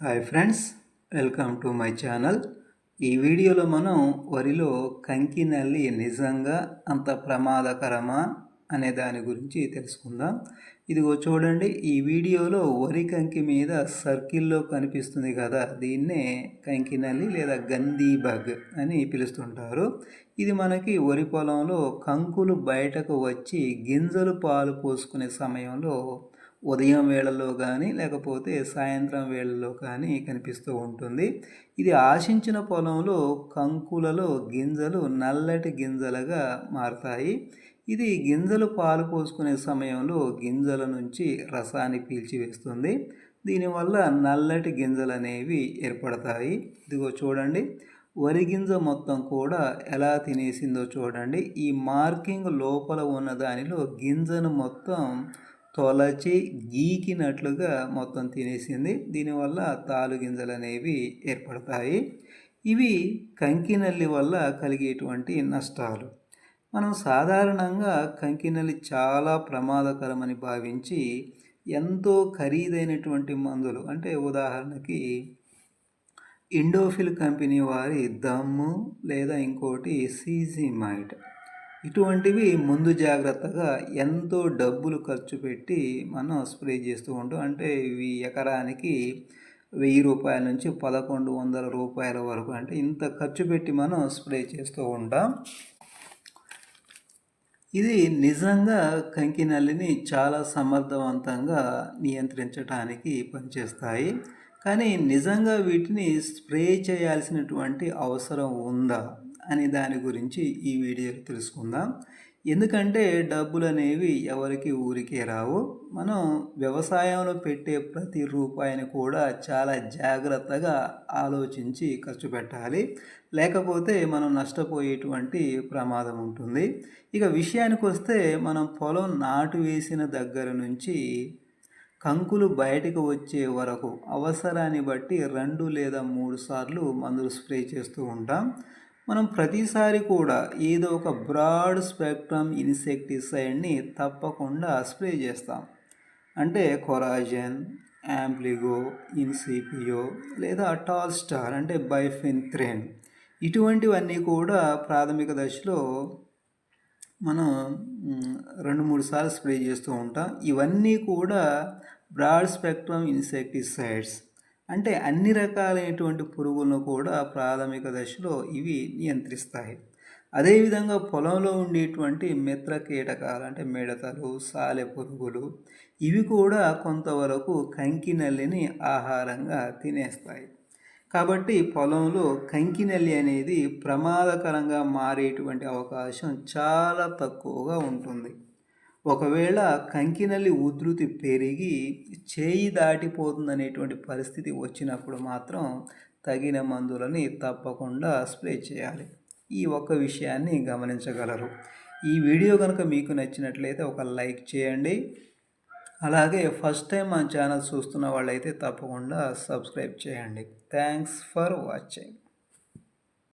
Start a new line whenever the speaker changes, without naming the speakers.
Hi friends welcome to my channel ఈ వీడియోలో మనం వరిలో కంకి నల్లి నిజంగా అంత ప్రమాదకరమా అనే దాని గురించి తెలుసుకుందాం. ఇదిగో చూడండి ఈ వీడియోలో వరి కంకి మీద సర్కిల్లో కనిపిస్తుంది కదా దీన్నే కంకి నల్లి లేదా గంధీ బగ్ అని పిలుస్తుంటారు. ఇది మనకి వరి పొలంలో కంకులు బయటకు వచ్చి గింజలు పాలు పోసుకునే సమయంలో ఉదయం వేళల్లో కానీ లేకపోతే సాయంత్రం వేళల్లో కానీ కనిపిస్తూ ఉంటుంది. ఇది ఆశించిన పొలంలో కంకులలో గింజలు నల్లటి గింజలుగా మారతాయి. ఇది గింజలు పాలు పోసుకునే సమయంలో గింజల నుంచి రసాన్ని పీల్చివేస్తుంది దీనివల్ల నల్లటి గింజలు అనేవి ఏర్పడతాయి. ఇదిగో చూడండి. వరి గింజ మొత్తం కూడా ఎలా తినేసిందో చూడండి. ఈ మార్కింగ్ లోపల ఉన్న దానిలో గింజను మొత్తం తొలచి గీకినట్లుగా మొత్తం తినేసింది. దీనివల్ల తాలు గింజలు అనేవి ఏర్పడతాయి. ఇవి కంకినల్లి వల్ల కలిగేటువంటి నష్టాలు. మనం సాధారణంగా కంకినల్లి చాలా ప్రమాదకరమని భావించి ఎంతో ఖరీదైనటువంటి మందులు అంటే ఉదాహరణకి ఇండోఫిల్ కంపెనీ వారి దమ్ము లేదా ఇంకోటి సీజీమైట్. ఇటువంటివి ముందు జాగ్రత్తగా ఎంతో డబ్బులు ఖర్చు పెట్టి మనం స్ప్రే చేస్తూ ఉంటాం అంటే ఇవి ఎకరానికి వెయ్యి రూపాయల నుంచి పదకొండు వందల రూపాయల వరకు అంటే ఇంత ఖర్చు పెట్టి మనం స్ప్రే చేస్తూ ఉంటాం. ఇది నిజంగా కంకి నల్లిని చాలా సమర్థవంతంగా నియంత్రించడానికి పనిచేస్తాయి. కానీ నిజంగా వీటిని స్ప్రే చేయాల్సినటువంటి అవసరం ఉందా? అనే దాని గురించి ఈ వీడియో తెలుసుకుందాం. ఎందుకంటే డబ్బులు అనేవి ఎవరికి ఊరికే రావు. మనం వ్యవసాయంలో పెట్టే ప్రతి రూపాయిని కూడా చాలా జాగ్రత్తగా ఆలోచించి ఖర్చు పెట్టాలి. లేకపోతే మనం నష్టపోయేటువంటి ప్రమాదం ఉంటుంది. ఇక విషయానికి వస్తే మనం పొలం నాటు వేసిన దగ్గర నుంచి కంకులు బయటకు వచ్చే వరకు అవసరాన్ని బట్టి రెండు లేదా మూడు సార్లు మందులు స్ప్రే చేస్తూ ఉంటాం. మనం ప్రతిసారి కూడా ఏదో ఒక బ్రాడ్ స్పెక్ట్రమ్ ఇన్సెక్టిసైడ్ని తప్పకుండా స్ప్రే చేస్తాం. అంటే కొరాజన్ యాంప్లిగో ఇన్సిపియో లేదా టాల్ స్టార్ అంటే బైఫిన్థ్రెన్ ఇటువంటివన్నీ కూడా ప్రాథమిక దశలో మనం రెండు మూడు సార్లు స్ప్రే చేస్తూ ఉంటాం. ఇవన్నీ కూడా బ్రాడ్ స్పెక్ట్రమ్ ఇన్సెక్టిసైడ్స్ అంటే అన్ని రకాలైనటువంటి పురుగులను కూడా ప్రాథమిక దశలో ఇవి నియంత్రిస్తాయి. అదేవిధంగా పొలంలో ఉండేటువంటి మిత్ర కీటకాలు అంటే మిడతలు సాలె పురుగులు ఇవి కూడా కొంతవరకు కంకి నల్లిని ఆహారంగా తినేస్తాయి. కాబట్టి పొలంలో కంకి నల్లి అనేది ప్రమాదకరంగా మారేటువంటి అవకాశం చాలా తక్కువగా ఉంటుంది. ఒకవేళ కంకినల్లి ఉధృతి పెరిగి చేయి దాటిపోతుందనేటువంటి పరిస్థితి వచ్చినప్పుడు మాత్రం తగిన మందులని తప్పకుండా స్ప్రే చేయాలి. ఈ ఒక్క విషయాన్ని గమనించగలరు. ఈ వీడియో కనుక మీకు నచ్చినట్లయితే ఒక లైక్ చేయండి. అలాగే ఫస్ట్ టైం మన ఛానల్ చూస్తున్న వాళ్ళైతే తప్పకుండా సబ్స్క్రైబ్ చేయండి. Thanks for watching.